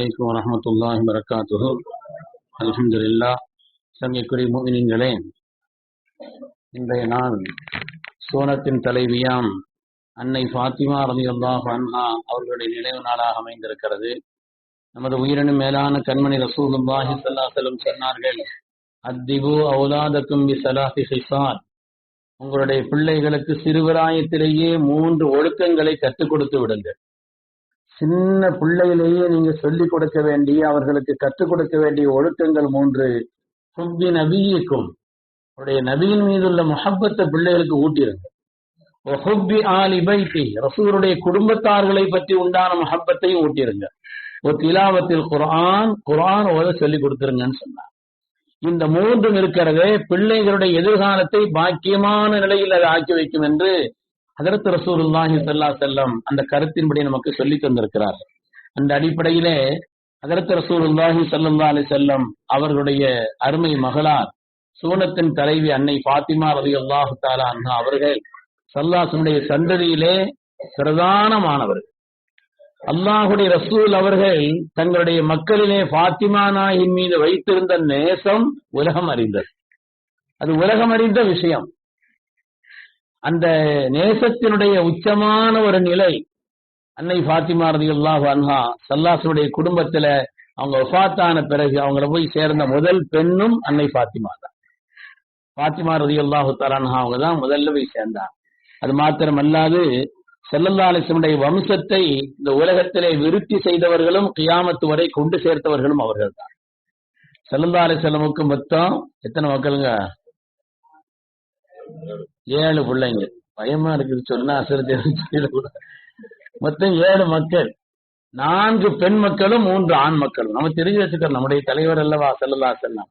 அலைக்கும் வரமத்துல்லாஹி வரகாத்துஹு அலமதுல்லா சமயக்குரிய மோகினிங்களே இன்றைய நாள் சோனத்தின் தலைவியாம் அன்னை ஃபாத்திமா ரவி அல்லாஹ் அவர்களுடைய நினைவு நாளாக அமைந்திருக்கிறது. நமது உயிரினும் மேலான கண்மணி ரசூலுல்லாஹி சல்லாஹலும் சொன்னார்கள் அத்திபு அவுலாதக்கும் பி சலாஹி ஹிசான் உங்களுடைய பிள்ளைகளுக்கு சிறுவராயத்திலேயே மூன்று ஒழுக்கங்களை கற்றுக் கொடுத்து விடுங்கள். சின்ன பிள்ளையிலேயே நீங்க சொல்லிக் கொடுக்க வேண்டிய அவர்களுக்கு கற்றுக் கொடுக்க வேண்டிய ஒழுக்கங்கள் மூன்று. ஹுப்பி நபியிக்கும். அவருடைய நபியின் மீதுள்ள முஹப்பத்தை பிள்ளைகளுக்கு ஊட்டியிருங்க ஹுப்பி ரசூருடைய குடும்பத்தார்களை பற்றி உண்டான முஹப்பத்தையும் ஊட்டியிருங்க ஒரு திலாவத்தில் குரான் குரான் ஓத சொல்லி கொடுத்துருங்கன்னு சொன்னார். இந்த மூன்றும் இருக்கிறதே பிள்ளைகளுடைய எதிர்காலத்தை பாக்கியமான நிலையில் அதை ஆக்கி வைக்கும் என்று ஹதரத் ரசூலுல்லாஹி சல்லா செல்லம் அந்த கருத்தின்படி நமக்கு சொல்லி தந்திருக்கிறார். அந்த அடிப்படையிலே ஹதரத் ரசூலுல்லாஹி சல்லா அலி செல்லம் அவர்களுடைய அருமை மகளார் சூனத்தின் தலைவி அன்னை பாத்திமா ரவி அல்லாஹு தாலா அண்ணா அவர்கள் சல்லாசனுடைய சந்ததியிலே பிரதானமானவர்கள். அல்லாஹுடைய ரசூல் அவர்கள் தங்களுடைய மக்களிலே பாத்திமா நாயின் மீது வைத்திருந்த நேசம் உலகம் அறிந்தது. அது உலகம் அறிந்த விஷயம். அந்த நேசத்தினுடைய உச்சமான ஒரு நிலை அன்னை ஃபாத்திமா ரதியுல்லாஹ் அன்ஹா சல்லாசனுடைய குடும்பத்துல அவங்க ஒஃபாத்தான பிறகு அவங்கள போய் சேர்ந்த முதல் பெண்ணும் அன்னை ஃபாத்திமா தான். ஃபாத்திமா ரதியுல்லாஹு தலான்ஹா அவங்க தான் முதல்ல போய் சேர்ந்தாங்க. அது மாத்திரம் அல்லாது வம்சத்தை இந்த உலகத்திலே விருத்தி செய்தவர்களும் கியாமத்து வரை கொண்டு சேர்த்தவர்களும் அவர்கள் தான். செல்லல்லாலிசலமுக்கு மொத்தம் எத்தனை மக்களுங்க? ஏழு பிள்ளைங்க. பயமா இருக்குது சொன்னா அசரத்தை மொத்தம் ஏழு மக்கள். நான்கு பெண் மக்களும் மூன்று ஆண் மக்களும். நம்ம தெரிஞ்சு வச்சுக்கிறோம் நம்முடைய தலைவர் அல்லவா செல்லல்லா செல்லம்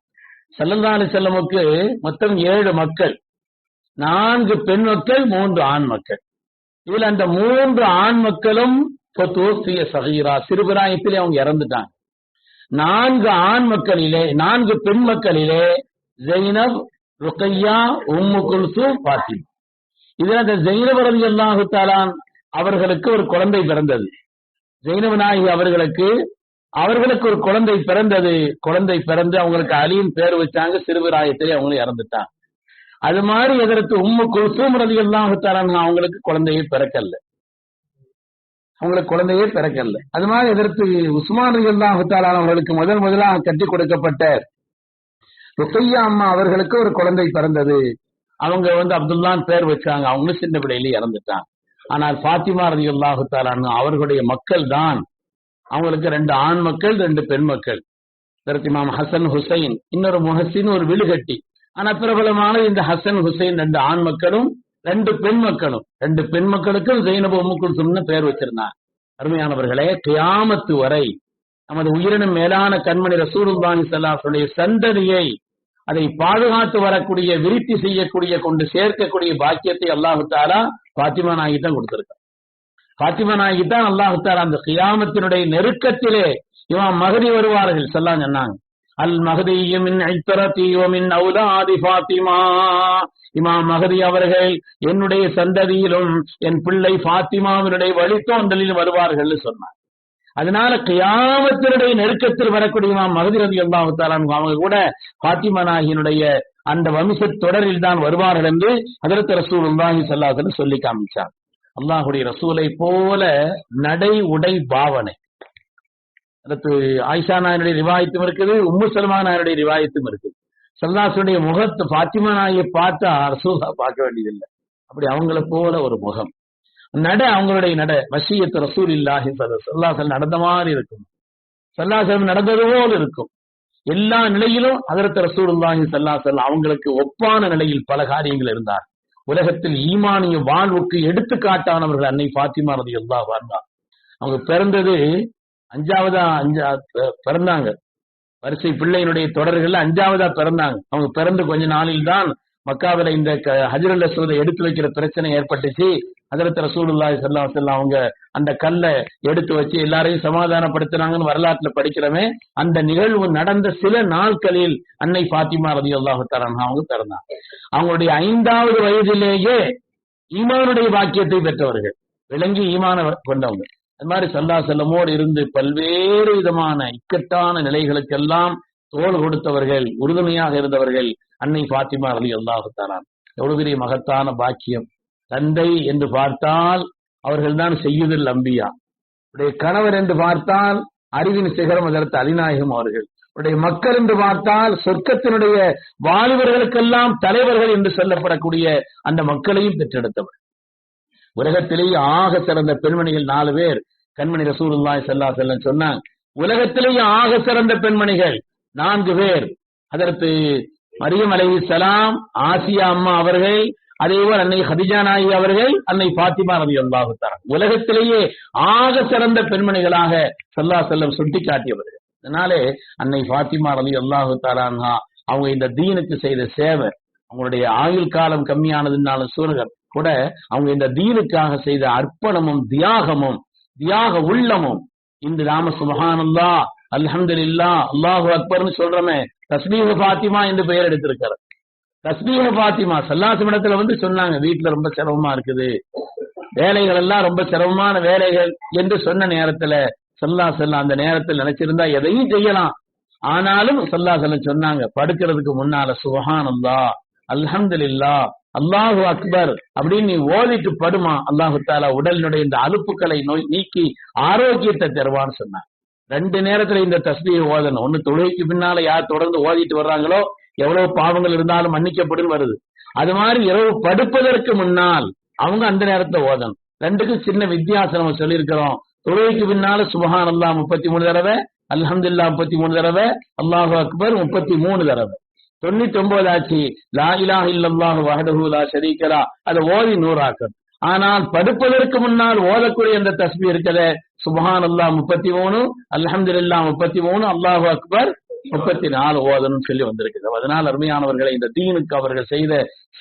செல்லல்லா அலி செல்லமுக்கு மொத்தம் ஏழு மக்கள். நான்கு பெண் மக்கள் மூன்று ஆண் மக்கள். இதுல அந்த மூன்று ஆண் மக்களும் தோசிய சகீரா. சிறுபிராயத்திலே அவங்க இறந்துட்டாங்க. நான்கு ஆண் மக்களிலே நான்கு பெண் மக்களிலே ஜெயினப் ருக்கையா உம்மு குல்சூம் பாத்திமா இதுல அந்த ஜெயினப் ரவி அவர்களுக்கு ஒரு குழந்தை பிறந்தது. ஜெயினப் நாயகி அவர்களுக்கு அவர்களுக்கு ஒரு குழந்தை பிறந்தது. குழந்தை பிறந்து அவங்களுக்கு அலியின் பேர் வச்சாங்க சிறுபிராயத்திலே அவங்களும் இறந்துட்டாங்க. அது மாதிரி எதற்கு உம்மு குல்சூம் ரவி எல்லாம் அவங்களுக்கு குழந்தையே பிறக்கல. அவங்களுக்கு குழந்தையே பிறக்கல. அது மாதிரி எதிர்த்து உஸ்மான் ரவி அல்லாஹு அவர்களுக்கு முதல் முதலாக கட்டி கொடுக்கப்பட்ட ருக்கையா அம்மா அவர்களுக்கு ஒரு குழந்தை பிறந்தது. அவங்க வந்து அப்துல்லான் பேர் வச்சாங்க. அவங்களும் சின்ன பிள்ளையில இறந்துட்டாங்க. ஆனால் பாத்திமா ரதி அல்லாஹு அவர்களுடைய மக்கள் தான். அவங்களுக்கு ரெண்டு ஆண் மக்கள் ரெண்டு பெண் மக்கள். பிரத்திமாம் ஹசன் ஹுசைன் இன்னொரு முஹசின் ஒரு விழுகட்டி. ஆனா பிரபலமான இந்த ஹசன் ஹுசைன் ரெண்டு ஆண் மக்களும் ரெண்டு பெண் மக்களும். ரெண்டு பெண் மக்களுக்கும் ஜெயினபு உம்முக்குள் பெயர் பேர் வச்சிருந்தாங்க. அருமையானவர்களே கியாமத்து வரை நமது உயிரினும் மேலான கண்மணி ரசூலுல்லாஹி ஸல்லல்லாஹு சந்ததியை அதை பாதுகாத்து வரக்கூடிய விருத்தி செய்யக்கூடிய கொண்டு சேர்க்கக்கூடிய பாக்கியத்தை அல்லாஹு தாலா பாத்திமா நாயகி தான் கொடுத்திருக்கான். பாத்திமா நாயகி தான் அல்லாஹு தாலா அந்த கியாமத்தினுடைய நெருக்கத்திலே இவன் மகதி வருவார்கள் செல்லாம் சொன்னாங்க. அல் மகதியும் ஐத்தரத்தியோமின் அவுலாதி பாத்திமா இமாம் மகதி அவர்கள் என்னுடைய சந்ததியிலும் என் பிள்ளை பாத்திமாவினுடைய வழித்தோன்றலில் வருவார்கள் சொன்னார் அதனால கியாமத்தினுடைய நெருக்கத்தில் வரக்கூடிய மகதி ரதி அல்லாஹாலான் அவங்க கூட பாத்திமா நாகினுடைய அந்த வம்ச தொடரில் தான் வருவார்கள் என்று அதற்கு ரசூல் உல்லாஹி சல்லாஹன் சொல்லி காமிச்சார் அல்லாஹுடைய ரசூலை போல நடை உடை பாவனை. அடுத்து ஆயிஷா நாயனுடைய ரிவாயத்தும் இருக்குது உம்மு சல்மா நாயனுடைய ரிவாயத்தும் இருக்குது. சல்லாசனுடைய முகத்தை பாத்திமா நாயை பார்த்தா ரசூலா பார்க்க வேண்டியதில்லை. அப்படி அவங்கள போல ஒரு முகம். நட அவங்களுடைய நட. வசியத்து ரசூல் இல்லாஹி சல்லாசல் நடந்த மாதிரி இருக்கும். சல்லாசலம் நடந்தது போல் இருக்கும். எல்லா நிலையிலும் அதரத்து ரசூலுல்லாஹி சல்லாசல் அவங்களுக்கு ஒப்பான நிலையில் பல காரியங்கள் இருந்தார். உலகத்தில் ஈமானிய வாழ்வுக்கு எடுத்துக்காட்டானவர்கள் அன்னை பாத்திமா ரதி எல்லா வாழ்ந்தார் அவங்க பிறந்தது அஞ்சாவதா அஞ்சா பிறந்தாங்க. வரிசை பிள்ளையினுடைய தொடர்கள் அஞ்சாவதா பிறந்தாங்க. அவங்க பிறந்து கொஞ்ச நாளில் தான் மக்காவில இந்த ஹஜரல் அசோதை எடுத்து வைக்கிற பிரச்சனை ஏற்பட்டுச்சு. அதரத்து ரசூலுல்லாஹி செல்லா செல்லாம் அவங்க அந்த கல்லை எடுத்து வச்சு எல்லாரையும் சமாதானப்படுத்தினாங்கன்னு வரலாற்றுல படிக்கிறமே அந்த நிகழ்வு நடந்த சில நாட்களில் அன்னை பாத்திமா ரதி அல்லாஹு தரான் அவங்க பிறந்தாங்க. அவங்களுடைய ஐந்தாவது வயதிலேயே ஈமானுடைய பாக்கியத்தை பெற்றவர்கள். விளங்கி ஈமான கொண்டவங்க. அது மாதிரி சல்லா செல்லமோடு இருந்து பல்வேறு விதமான இக்கட்டான நிலைகளுக்கெல்லாம் தோல் கொடுத்தவர்கள் உறுதுணையாக இருந்தவர்கள் அன்னை பாத்திமா அலி அல்லாஹுத்தாரான் எவ்வளவு பெரிய மகத்தான பாக்கியம். தந்தை என்று பார்த்தால் அவர்கள்தான் செய்யுதில் அம்பியா. உடைய கணவர் என்று பார்த்தால் அறிவின் சிகரம் அதற்கு அலிநாயகம் அவர்கள். உடைய மக்கள் என்று பார்த்தால் சொர்க்கத்தினுடைய வாலிபர்களுக்கெல்லாம் தலைவர்கள் என்று சொல்லப்படக்கூடிய அந்த மக்களையும் பெற்றெடுத்தவர். உலகத்திலேயே ஆக சிறந்த பெண்மணிகள் நாலு பேர். கண்மணி ரசூலுல்லாய் செல்லா செல்லம் சொன்னாங்க. உலகத்திலேயே ஆக சிறந்த பெண்மணிகள். நான்கு பேர். அதற்கு மரியம் அலை சலாம் ஆசியா அம்மா அவர்கள் அதேபோல் அன்னை ஹதிஜா நாயி அவர்கள் அன்னை பாத்திமா ரவி அல்லாஹுத்தார் உலகத்திலேயே ஆக சிறந்த பெண்மணிகளாக சல்லா செல்லம் சுட்டி காட்டியவர்கள் அதனாலே அன்னை பாத்திமா நபி அல்லாஹு தாரான்ஹா அவங்க இந்த தீனுக்கு செய்த சேவை அவங்களுடைய ஆயுள் காலம் கம்மியானதுனாலும் சூழல் கூட அவங்க இந்த தீனுக்காக செய்த அர்ப்பணமும் தியாகமும் தியாக உள்ளமும் இந்த நாம சுபஹானல்லா அல்ஹம்துலில்லா அல்லாஹு அக்பர்னு சொல்றமே. தஸ்மீக பாத்திமா என்று பெயர் எடுத்திருக்கிறார் தஸ்மீக பாத்திமா சல்லாசமிடத்துல வந்து சொன்னாங்க வீட்டுல ரொம்ப சிரமமா இருக்குது. வேலைகள் எல்லாம் ரொம்ப சிரமமான வேலைகள் என்று சொன்ன நேரத்துல சல்லா செல்லா அந்த நேரத்தில் நினைச்சிருந்தா எதையும் செய்யலாம். ஆனாலும் சல்லா செல்ல சொன்னாங்க படுக்கிறதுக்கு முன்னால சுகானந்தா அல்ஹம்துலில்லா அல்லாஹு அக்பர் அப்படின்னு நீ ஓதிட்டு படுமா? அல்லாஹு தாலா உடலினுடைய இந்த அலுப்புக்களை நோய் நீக்கி ஆரோக்கியத்தை தருவான்னு சொன்னாங்க. ரெண்டு நேரத்துல இந்த தஸ்மியை ஓதணும். ஒண்ணு தொழுகைக்கு பின்னால யார் தொடர்ந்து ஓதிட்டு வர்றாங்களோ எவ்வளவு பாவங்கள் இருந்தாலும் மன்னிக்கப்படும் வருது. அது மாதிரி இரவு படுப்பதற்கு முன்னால் அவங்க அந்த நேரத்தை ஓதணும். ரெண்டுக்கும் சின்ன வித்தியாசம் நம்ம சொல்லியிருக்கிறோம். தொழுகைக்கு பின்னால சுபஹான் அல்லா முப்பத்தி மூணு தடவை அல்ஹம்துல்லா முப்பத்தி மூணு தடவை அல்லாஹு அக்பர் முப்பத்தி மூணு தடவை. தொண்ணூத்தி ஒன்பது ஆச்சு லா இலாஹ இல்லல்லாஹு வஹதஹு லா அதை ஓதி நூறாக்கம் ஆனால் படுப்பதற்கு முன்னால் ஓதக்கூடிய அந்த தஸ்பி இருக்கிற சுபஹான் அல்லாஹ் முப்பத்தி மூணு அல்ஹம்துல்லா முப்பத்தி மூணு அல்லாஹு அக்பர் முப்பத்தி நாலு. ஓதனும் சொல்லி வந்திருக்கிறது அதனால் அருமையானவர்களை இந்த தீனுக்கு அவர்கள் செய்த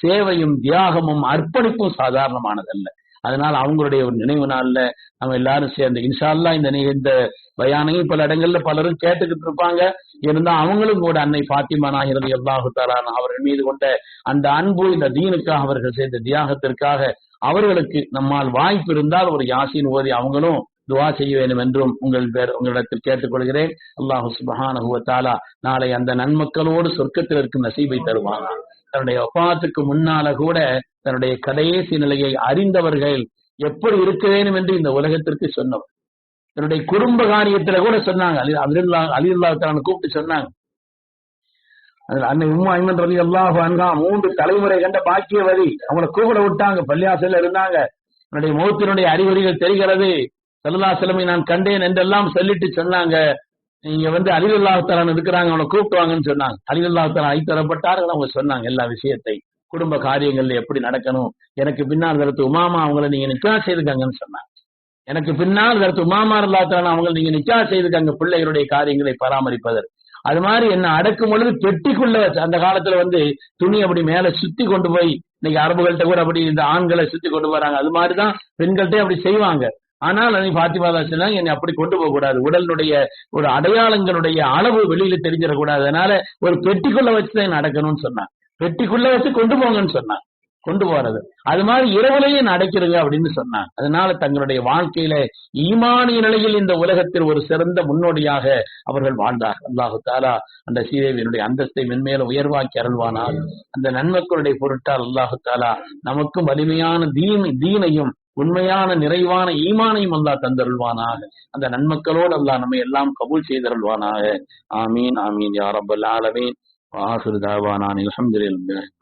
சேவையும் தியாகமும் அர்ப்பணிப்பும் சாதாரணமானதல்ல. அதனால் அவங்களுடைய ஒரு நினைவு நாள்ல நம்ம எல்லாரும் சேர்ந்து இன்ஷால்லா இந்த இந்த பயானையும் பல இடங்கள்ல பலரும் கேட்டுக்கிட்டு இருப்பாங்க. இருந்தா அவங்களும் கூட அன்னை பாத்திமா நாகிறது அல்லாஹு தாலான் அவர்கள் மீது கொண்ட அந்த அன்பு இந்த தீனுக்காக அவர்கள் செய்த தியாகத்திற்காக அவர்களுக்கு நம்மால் வாய்ப்பு இருந்தால் ஒரு யாசின் ஓதி அவங்களும் துவா செய்ய வேண்டும் என்றும் உங்கள் பேர் உங்களிடத்தில் கேட்டுக்கொள்கிறேன். அல்லாஹு சுபஹானஹு வ நாளை அந்த நன்மக்களோடு சொர்க்கத்தில் இருக்கும் நசீபை தருவானா. தன்னுடைய ஒப்பாத்துக்கு முன்னால கூட தன்னுடைய கடைசி நிலையை அறிந்தவர்கள் எப்படி இருக்க வேண்டும் என்று இந்த உலகத்திற்கு சொன்னவர் தன்னுடைய குடும்ப காரியத்துல கூட சொன்னாங்க. அலி அலில்லா அலில்லா கூப்பிட்டு சொன்னாங்க. அன்னை உம்மா ஐமன் ரவி அல்லாஹ் மூன்று தலைமுறை கண்ட பாக்கியவதி. அவங்கள கூப்பிட விட்டாங்க. பள்ளியாசல இருந்தாங்க. என்னுடைய முகத்தினுடைய அறிகுறிகள் தெரிகிறது. சல்லா செலமை நான் கண்டேன் என்றெல்லாம் சொல்லிட்டு சொன்னாங்க. நீங்க வந்து அலிவுல்லாஹாலன் இருக்கிறாங்க அவனை கூப்பிட்டு வாங்கன்னு சொன்னாங்க அலிவுல்லாஹாலன் ஐ தரப்பட்டார்கள் அவங்க சொன்னாங்க எல்லா விஷயத்தை. குடும்ப காரியங்கள்ல எப்படி நடக்கணும்? எனக்கு பின்னால் தரத்து உமாமா அவங்கள நீங்க நிக்கா செய்துக்கங்கன்னு சொன்னாங்க. எனக்கு பின்னால் தரத்து உமாமா இல்லாத்தான அவங்களை நீங்க நிக்கா செய்துக்கங்க பிள்ளைகளுடைய காரியங்களை பராமரிப்பதற்கு. அது மாதிரி என்ன அடக்கும் பொழுது பெட்டிக்குள்ள அந்த காலத்துல வந்து துணி அப்படி மேல சுத்தி கொண்டு போய் இன்னைக்கு அரபுகள்கிட்ட கூட அப்படி இந்த ஆண்களை சுத்தி கொண்டு போறாங்க. அது மாதிரிதான் பெண்கள்கிட்ட அப்படி செய்வாங்க. ஆனால் அதை பாத்திமாதா தான் என்னை அப்படி கொண்டு போக கூடாது. உடலுடைய ஒரு அடையாளங்களுடைய அளவு வெளியில தெரிஞ்சிடக்கூடாது அதனால ஒரு பெட்டிக்குள்ள வச்சுதான் நடக்கணும்னு சொன்னான். பெட்டிக்குள்ள வச்சு கொண்டு போங்கன்னு சொன்னான். கொண்டு போறது. அது மாதிரி இரவுலையே நடக்கிறது அப்படின்னு சொன்னான். அதனால தங்களுடைய வாழ்க்கையில ஈமானிய நிலையில் இந்த உலகத்தில் ஒரு சிறந்த முன்னோடியாக அவர்கள் வாழ்ந்தார் அல்லாஹு தாலா அந்த சீதேவியனுடைய அந்தஸ்தை மென்மேல உயர்வாக்கி அருள்வானால் அந்த நன்மக்களுடைய பொருட்டால் அல்லாஹு தாலா நமக்கும் வலிமையான தீன் தீனையும் உண்மையான நிறைவான ஈமானையும் அல்லா தந்தருள்வானாக. அந்த நன்மக்களோடு அல்லாஹ் நம்ம எல்லாம் கபூல் செய்தருள்வானாக. ஆமீன் ஆமீன் யா ரப்பல் ஆலமீன். வாஹிரு தாவானான் அல்ஹம்துலில்லாஹ்.